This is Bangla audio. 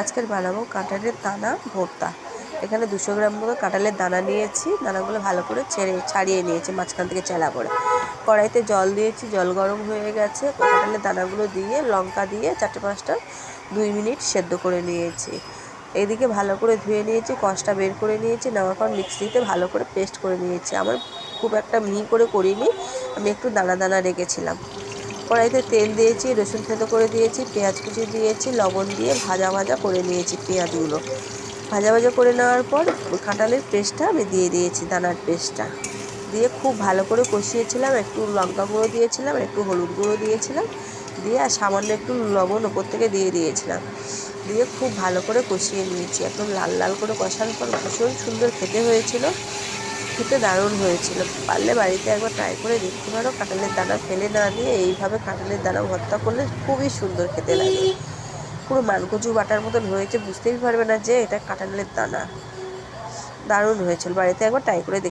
আজকের বানাবো কাঁঠালের দানা ভর্তা। এখানে দুশো গ্রাম মতো কাঁঠালের দানা নিয়েছি, দানাগুলো ভালো করে ছেড়ে, ছাড়িয়ে নিয়েছি মাঝখান থেকে চেলা করে। কড়াইতে জল দিয়েছি, জল গরম হয়ে গেছে। কাঁঠালের দানাগুলো দিয়ে, লঙ্কা দিয়ে চারটে পাঁচটা দুই মিনিট সেদ্ধ করে নিয়েছি। এদিকে ভালো করে ধুয়ে নিয়েছি, কষটা বের করে নিয়েছি, নেওয়ার পর মিক্সিতে ভালো করে পেস্ট করে নিয়েছি। আমার খুব একটা মিহি করে করিনি, আমি একটু দানা দানা রেখেছিলাম। কড়াইতে তেল দিয়েছি, রসুন থেতো করে দিয়েছি, পেঁয়াজ কুচি দিয়েছি, লবণ দিয়ে ভাজা ভাজা করে নিয়েছি পেঁয়াজগুলো। ভাজা ভাজা করে নেওয়ার পর কাঁঠালের পেস্টটা আমি দিয়ে দিয়েছি, দানার পেস্টটা। দিয়ে খুব ভালো করে কষিয়েছিলাম, একটু লঙ্কা গুঁড়ো দিয়েছিলাম, একটু হলুদ গুঁড়ো দিয়েছিলাম, দিয়ে আর সামান্য একটু লবণ ওপর থেকে দিয়ে দিয়েছিলাম। দিয়ে খুব ভালো করে কষিয়ে নিয়েছি, একদম লাল লাল করে কষানোর পর ভীষণ সুন্দর খেতে হয়েছিল। খেতে দারুণ হয়েছিল। পারলে বাড়িতে একবার ট্রাই করে দেখতে পারো। কাঁঠালের দানা ফেলে না দিয়ে এইভাবে কাঁঠালের দানা ভর্তা করলে খুবই সুন্দর খেতে লাগে। পুরো মানকচু বাটার মতন হয়েছে, বুঝতেই পারবে না যে এটা কাঁঠালের দানা। দারুণ হয়েছিল। বাড়িতে একবার ট্রাই করে